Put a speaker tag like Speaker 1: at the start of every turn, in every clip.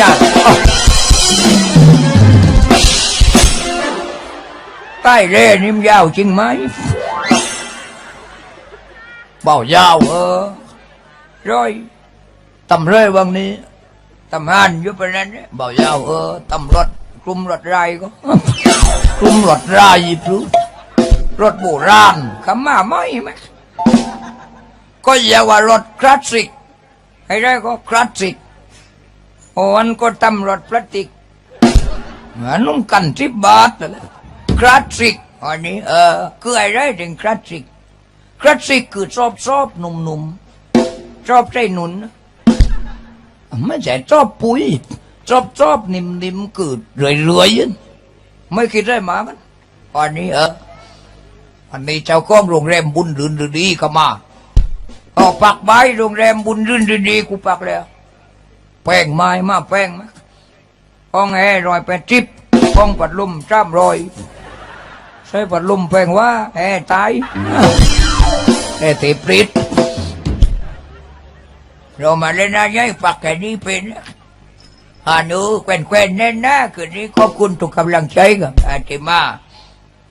Speaker 1: ยาใต้เร่นี่มันยาวจริงไหมเบายาวเออร้อยตำเร่บางนี้ตำหันอยู่ปนั้นเนี่ยเบายาวเออตำรถกลุ่มรถไรก็กลุ่มรถไรพลุรถโบราณคำมาไม่ไหมก็อย่าว่ารถคลาสสิกให้ได้ก็คลาสสิก อ้อันก็ตำรวจพลาสติกอันนุ่งกันสิบบาทนั่นแหละคลาสสิกอันนี้เออคืออะไรถึงคลาสสิกคลาสสิกคือชอบชอบหนุ่มหนุ่มๆชอบใจหนุนไม่ใช่ชอบปุ๋ยชอบชอบนิ่มนิ่มคือเรื่อยเรื่อยไม่คิดได้มามันอันนี้เอออันนี้เจ้าของโรงแรมบุญรื่นดีเข้ามาออกปักใบโรงแรมบุญรื่นรื่นดีกูปักแล้ว แป้งไม้มาแป้งมาห้องแอร์รอยแปดจิบห้องปัดลมจ้ามรอย ใช้ปัดลมแป้งว่าแอร์ตายแอร์ตีปริดเรามาเล่นอะไรปักแค่นี้เป็นฮานูแควนแควนๆแน่นนะคืนนี้ขอบคุณทุกกำลังใจกับอาติมา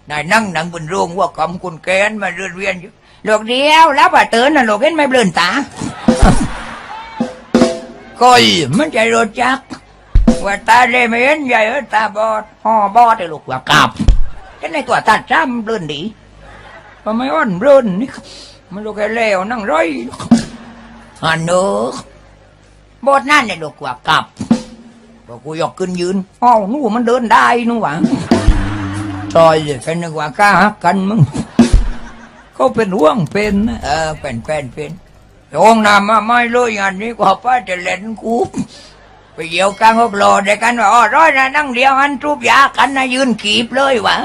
Speaker 1: นายนั่งหนังบนโรงว่าคำคุณแกนมาเรื่อนเวียนอยู่ดอกเดียวแล้วป่าเตือนน่ะดอกเห็นไม่เบลินตา ก้อยมันใจรถจัก ว่าตาเล่ไม่เห็นใหญ่เออตาบอดห่อบอดไอ้ลูกว่ากลับแค่ในตัวตาจ้ำเลื่อนดีก็ไม่อ่อนเลื่อนนี่มันลูกแค่เลวนั่งร้อยอันเนอบอดนั่นไอ้ลูกว่ากลับบอกกูยกขึ้นยืนอ้าวนู่มันเดินได้นู่นหวังซอยแค่นึกว่ากล้าหักกันมึงเขาเป็นห่วงเป็นเออเป็นเป็นเป็น โองน้ำมาไม่เลยอันนี้ก็ป้าจะเล่นกูไปเยี่ยวกลางหกโลเด็กกันว่าอ๋อร้อยนะนั่งเดียวอันทุบยากันนะยืนขีบเลยวะ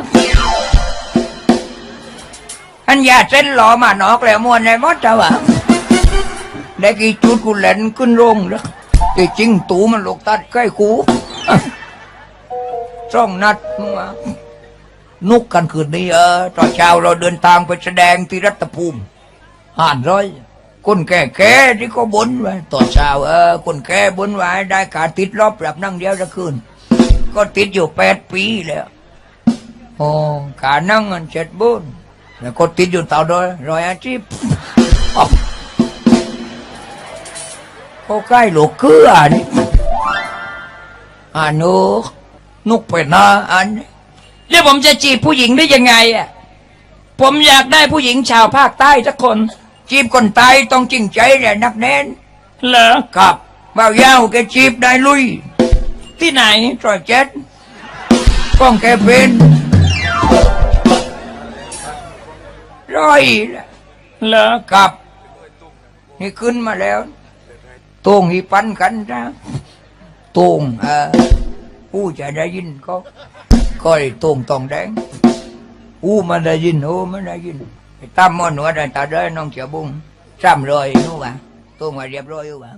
Speaker 1: อันยาเส้นหล่อมานอกแล้วมวนในมดจ้าวะได้กี่จุดกูเล่นขึ้นโรงแล้วที่จริงตูมันลูกตัดใกล้กูจ้องนัดมึงวะนุกกันคืนนี้เออตอนเช้าเราเดินทางไปแสดงที่รัตภูมิห่านร้อย คนแก่แก่ที่ก็บนไว้ตอนเช้าเออคนแก่บนไว้ได้การติดรอบปรับนั่งเดียวจะคืน ก็ติดอยู่แปดปีแล้วโอ้การนั่งเงินเจ็ดบุญแล้วก็ติดอยู่เต่าดยรอยอาชีพอ๊อบก็ใกล้หลกเกลือนี่อ่านุกนุกเป็นนะอันนี้แล้วผมจะจีบผู้หญิงได้ยังไงอะผมอยากได้ผู้หญิงชาวภาคใต้สักคน จีบคนใต้ต้องจริงใจและนักแน่นเหรอครับบ่าวยาวแกจีบได้ลุยที่ไหนตรอยเจ็ดก้องแกเป็นร้อยเหรอครับ นี่ขึ้นมาแล้วตรงอีปันกันนะตรงเออผู้จะได้ยินก็ก็ไอ้ตรงตองแดงอู้มันได้ยินโอ้มันได้ยิน ไอ้ตั้มมอนหัวดตาเด้น้องเขียวบุ้งซ้ำรอยนู่วะตัวมาเรียบร้อยอยู่วะ